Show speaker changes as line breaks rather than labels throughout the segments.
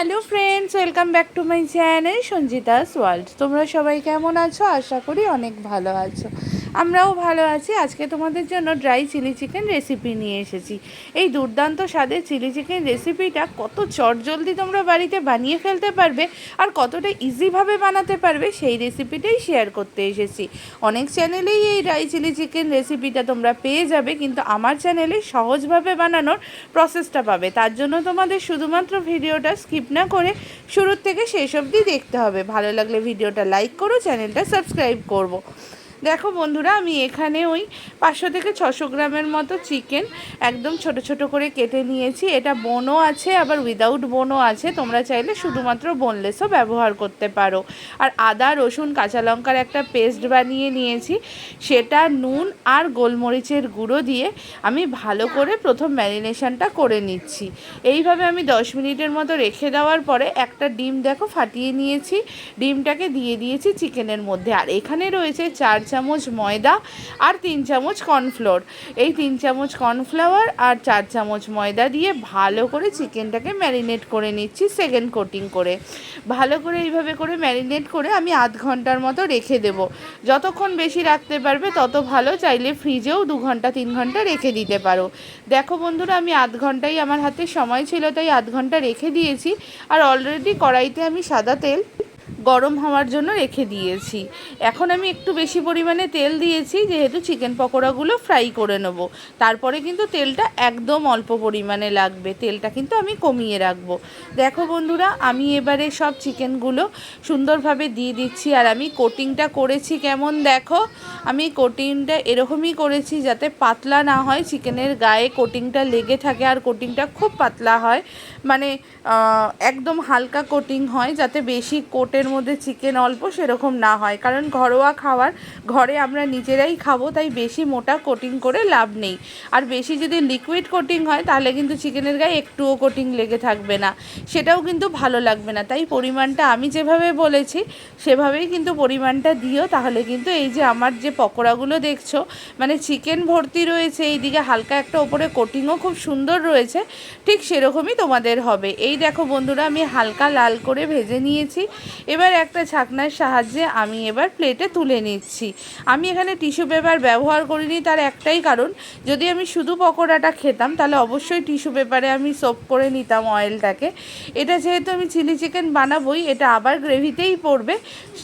Hello friends welcome back to my channel Sanjita's world তোমরা সবাই কেমন আছো? আশা করি অনেক ভালো আছো। আমরাও ভালো আছি। আজকে তোমাদের জন্য ড্রাই চিলি চিকেন রেসিপি নিয়ে এসেছি। এই দুর্দান্ত স্বাদের চিলি চিকেন রেসিপিটা কত চটজলদি তোমরা বাড়িতে বানিয়ে ফেলতে পারবে আর কতটা ইজিভাবে বানাতে পারবে সেই রেসিপিটাই শেয়ার করতে এসেছি। অনেক চ্যানেলেই এই ড্রাই চিলি চিকেন রেসিপিটা তোমরা পেয়ে যাবে, কিন্তু আমার চ্যানেলে সহজভাবে বানানোর প্রসেসটা পাবে। তার জন্য তোমাদের শুধুমাত্র ভিডিওটা স্কিপ না করে শুরুর থেকে শেষ অবধি দেখতে হবে। ভালো লাগলে ভিডিওটা লাইক করো চ্যানেলটা সাবস্ক্রাইব করব। দেখো বন্ধুরা, আমি এখানে ওই পাঁচশো থেকে ছশো গ্রামের মতো চিকেন একদম ছোট ছোট করে কেটে নিয়েছি। এটা বোনও আছে, আবার উইদাউট বোনও আছে। তোমরা চাইলে শুধুমাত্র বোনলেসও ব্যবহার করতে পারো। আর আদা, রসুন, কাঁচা লঙ্কার একটা পেস্ট বানিয়ে নিয়েছি। সেটা নুন আর গোলমরিচের গুঁড়ো দিয়ে আমি ভালো করে প্রথম ম্যারিনেশনটা করে নিচ্ছি। এইভাবে আমি দশ মিনিটের মতো রেখে দেওয়ার পরে একটা ডিম দেখো ফাটিয়ে নিয়েছি। ডিমটাকে দিয়ে দিয়েছি চিকেনের মধ্যে। আর এখানে রয়েছে চার চামচ ময়দা আর তিন চামচ কর্নফ্লোর। এই তিন চামচ কর্নফ্লাওয়ার আর চার চামচ ময়দা দিয়ে ভালো করে চিকেনটাকে ম্যারিনেট করে নিচ্ছি সেকেন্ড কোটিং করে। ভালো করে এইভাবে করে ম্যারিনেট করে আমি আধ ঘণ্টার মতো রেখে দেব। যতক্ষণ বেশি রাখতে পারবে তত ভালো, চাইলে ফ্রিজেও দু ঘণ্টা, তিন ঘণ্টা রেখে দিতে পারো। দেখো বন্ধুরা, আমি আধ ঘন্টাই আমার হাতে সময় ছিল, তাই আধ ঘণ্টা রেখে দিয়েছি। আর অলরেডি কড়াইতে আমি সাদা তেল গরম হওয়ার জন্য রেখে দিয়েছি। এখন আমি একটু বেশি পরিমাণে তেল দিয়েছি, যেহেতু চিকেন পকোড়াগুলো ফ্রাই করে নেব। তারপরে কিন্তু তেলটা একদম অল্প পরিমাণে লাগবে। তেলটা কিন্তু আমি কমিয়ে রাখব। দেখো বন্ধুরা, আমি এবারে সব চিকেনগুলো সুন্দরভাবে দিয়ে দিচ্ছি, আর আমি কোটিংটা করেছি কেমন দেখো? আমি কোটিংটা এরকমই করেছি যাতে পাতলা না হয়, চিকেনের গায়ে কোটিংটা লেগে থাকে আর কোটিংটা খুব পাতলা হয়। মানে একদম হালকা কোটিং হয় যাতে বেশি কোটের মধ্যে চিকেন অল্প সেরকম না হয়। কারণ ঘরোয়া খাবার ঘরে আমরা নিজেরাই খাব, তাই বেশি মোটা কোটিং করে লাভ নেই। আর বেশি যদি লিকুইড কোটিং হয়, তাহলে কিন্তু চিকেনের গায়ে একটুও কোটিং লেগে থাকবে না। সেটাও কিন্তু ভালো লাগবে না। তাই পরিমাণটা আমি যেভাবে বলেছি, সেভাবেই কিন্তু পরিমাণটা দিও। তাহলে কিন্তু এই যে আমার যে পকোড়াগুলো দেখছ মানে চিকেন ভর্তি রয়েছে, এইদিকে হালকা একটা ওপরে কোটিংও খুব সুন্দর রয়েছে, ঠিক সেরকমই তোমাদের হবে। এই দেখো বন্ধুরা, আমি হালকা লাল করে ভেজে নিয়েছি, এবার একটা ছাকনার সাহায্যে আমি এবার প্লেটে তুলে নিচ্ছি। আমি এখানে টিস্যু পেপার ব্যবহার করিনি, তার একটাই কারণ, যদি আমি শুধু পকোড়াটা খেতাম, তাহলে অবশ্যই টিস্যু পেপারে আমি সোপ করে নিতাম অয়েলটাকে এটা যেহেতু আমি চিলি চিকেন বানাবোই, এটা আবার গ্রেভিতেই পড়বে,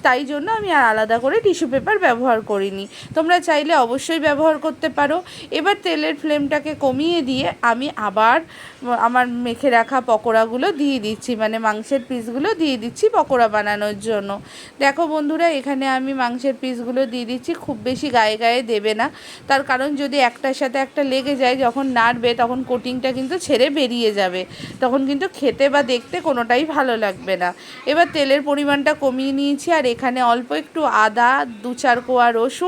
তাই জন্য আমি আর আলাদা করে টিস্যু পেপার ব্যবহার করিনি। তোমরা চাইলে অবশ্যই ব্যবহার করতে পারো। এবার তেলের ফ্লেমটাকে কমিয়ে দিয়ে আমি আবার আমার মেখে রাখা পকোড়াগুলো দিয়ে দিচ্ছি মানে মাংসের পিসগুলো দিয়ে দিচ্ছি পকোড়া বানানোর জন্য। দেখো বন্ধুরা, এখানে আমি মাংসের পিসগুলো দিয়ে দিচ্ছি, খুব বেশি গায়ে গায়ে দেবে না। তার কারণ যদি একটার সাথে একটা লেগে যায়, যখন নাড়বে, তখন কোটিংটা কিন্তু ছেড়ে বেরিয়ে যাবে। তখন কিন্তু খেতে বা দেখতে কোনোটাই ভালো লাগবে না। এবার তেলের পরিমাণটা কমিয়ে নিয়েছি, আর এখানে অল্প একটু আদা, দু চার কোয়া রসুন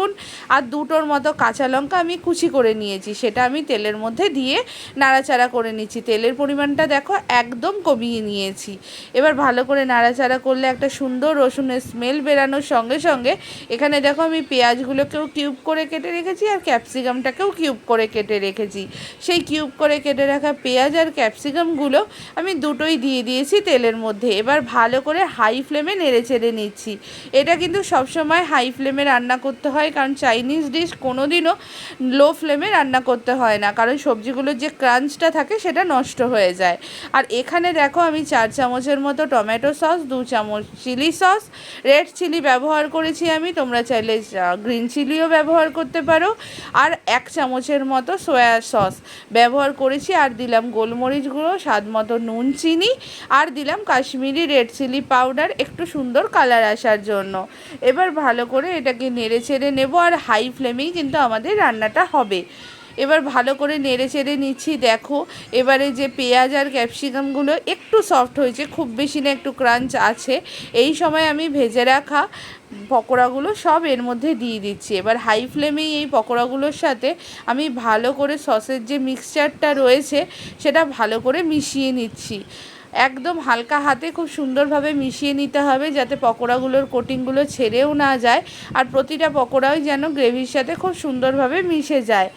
আর দুটোর মতো কাঁচা লঙ্কা আমি কুচি করে নিয়েছি। সেটা আমি তেলের মধ্যে দিয়ে নাড়াচাড়া করে নিচ্ছি। তেলের পরিমাণটা দেখো একদম কমিয়ে নিয়েছি। এবার ভালো করে নাড়াচাড়া করলে একটা সুন্দর রসুনের স্মেল বেরানোর সঙ্গে সঙ্গে এখানে দেখো আমি পেঁয়াজগুলোকেও কিউব করে কেটে রেখেছি আর ক্যাপসিকামটাকেও কিউব করে কেটে রেখেছি। সেই কিউব করে কেটে রাখা পেঁয়াজ আর ক্যাপসিকামগুলো আমি দুটোই দিয়ে দিয়েছি তেলের মধ্যে। এবার ভালো করে হাই ফ্লেমে নেড়ে চেড়ে নিচ্ছি। এটা কিন্তু সবসময় হাই ফ্লেমে রান্না করতে হয় কারণ চাইনিজ ডিশ কোনো দিনও লো ফ্লেমে রান্না করতে হয় না। কারণ সবজিগুলোর যে ক্রাঞ্চটা থাকে, সেটা নষ্ট হয়ে যায়। আর এখানে দেখো, আমি চার চামচের মতো টমেটো সস দু চামচ চিলি সস রেড চিলি ব্যবহার করেছি আমি। তোমরা চাইলে গ্রিন চিলিও ব্যবহার করতে পারো। আর এক চামচের মতো সয়া সস ব্যবহার করেছি। আর দিলাম গোলমরিচ গুঁড়ো, স্বাদ মতো নুন, চিনি। আর দিলাম কাশ্মীরি রেড চিলি পাউডার একটু সুন্দর কালার আসার জন্য। এবার ভালো করে এটাকে নেড়ে ছেড়ে নেব আর হাই ফ্লেমেই কিন্তু আমাদের রান্নাটা হবে। এবার ভালো করে নেড়ে চেড়ে নিচ্ছি, দেখো। এবারে যে পেঁয়াজ আর ক্যাপসিকামগুলো একটু সফট হয়েছে, খুব বেশি না, একটু ক্রাঞ্চ আছে। এই সময় আমি ভেজে রাখা পকোড়াগুলো সব এর মধ্যে দিয়ে দিচ্ছি। এবার হাই ফ্লেমেই এই পকোড়াগুলোর সাথে আমি ভালো করে সসের যে মিক্সচারটা রয়েছে, সেটা ভালো করে মিশিয়ে নিচ্ছি। একদম হালকা হাতে খুব সুন্দরভাবে মিশিয়ে নিতে হবে যাতে পকোড়াগুলোর কোটিংগুলো ছেড়েও না যায়। আর প্রতিটা পকোড়াই যেন গ্রেভির সাথে খুব সুন্দরভাবে মিশে যায়।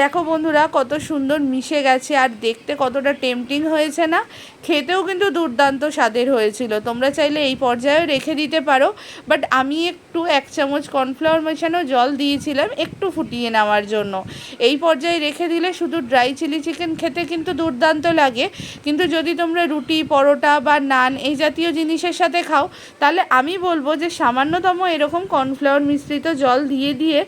দেখো বন্ধুরা, কত সুন্দর মিশে গেছে আর দেখতে কতটা টেম্পটিং হয়েছে না? খেতেও কিন্তু দুর্দান্ত স্বাদের হয়েছিল। তোমরা চাইলে এই পর্যায়েও রেখে দিতে পারো। বাট আমি একটু এক চামচ কর্নফ্লাওয়ার মেশানো জল দিয়েছিলাম একটু ফুটিয়ে নেওয়ার জন্য। এই পর্যায়ে রেখে দিলে শুধু ড্রাই চিলি চিকেন খেতে কিন্তু দুর্দান্ত লাগে। কিন্তু যদি তোমরা রুটি, পরোটা বা নান এই জাতীয় জিনিসের সাথে খাও, তাহলে আমি বলব যে সামান্যতম এরকম কর্নফ্লাওয়ার মিশ্রিত জল দিয়ে দিয়ে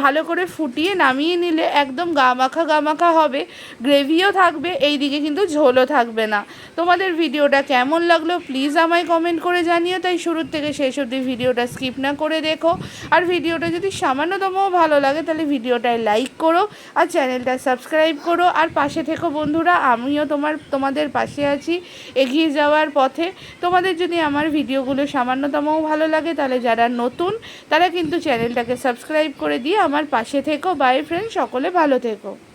ভালো করে ফুটিয়ে নামিয়ে নিলে একদম গা মাখা গা মাখা হবে, গ্রেভিও থাকবে এই দিকে কিন্তু ঝোলও থাকবে না। তোমাদের ভিডিওটা কেমন লাগল প্লিজ আমায় কমেন্ট করে জানিও, তাই শুরুর থেকে শেষ অবধি ভিডিওটা স্কিপ না করে দেখো। আর ভিডিওটা যদি সামান্যতমও ভালো লাগে, তাহলে ভিডিওটায় লাইক করো, আর চ্যানেলটা সাবস্ক্রাইব করো। আর পাশে থেকো বন্ধুরা, আমিও তোমার, তোমাদের পাশে আছি, এগিয়ে যাওয়ার পথে। তোমাদের যদি আমার ভিডিওগুলো সামান্যতমও ভালো লাগে, তাহলে যারা নতুন, তারা কিন্তু চ্যানেলটাকে সাবস্ক্রাইব করে দিয়ে আমার পাশে থেকো। বাই ফ্রেন্ড সকলে ভালো 되고.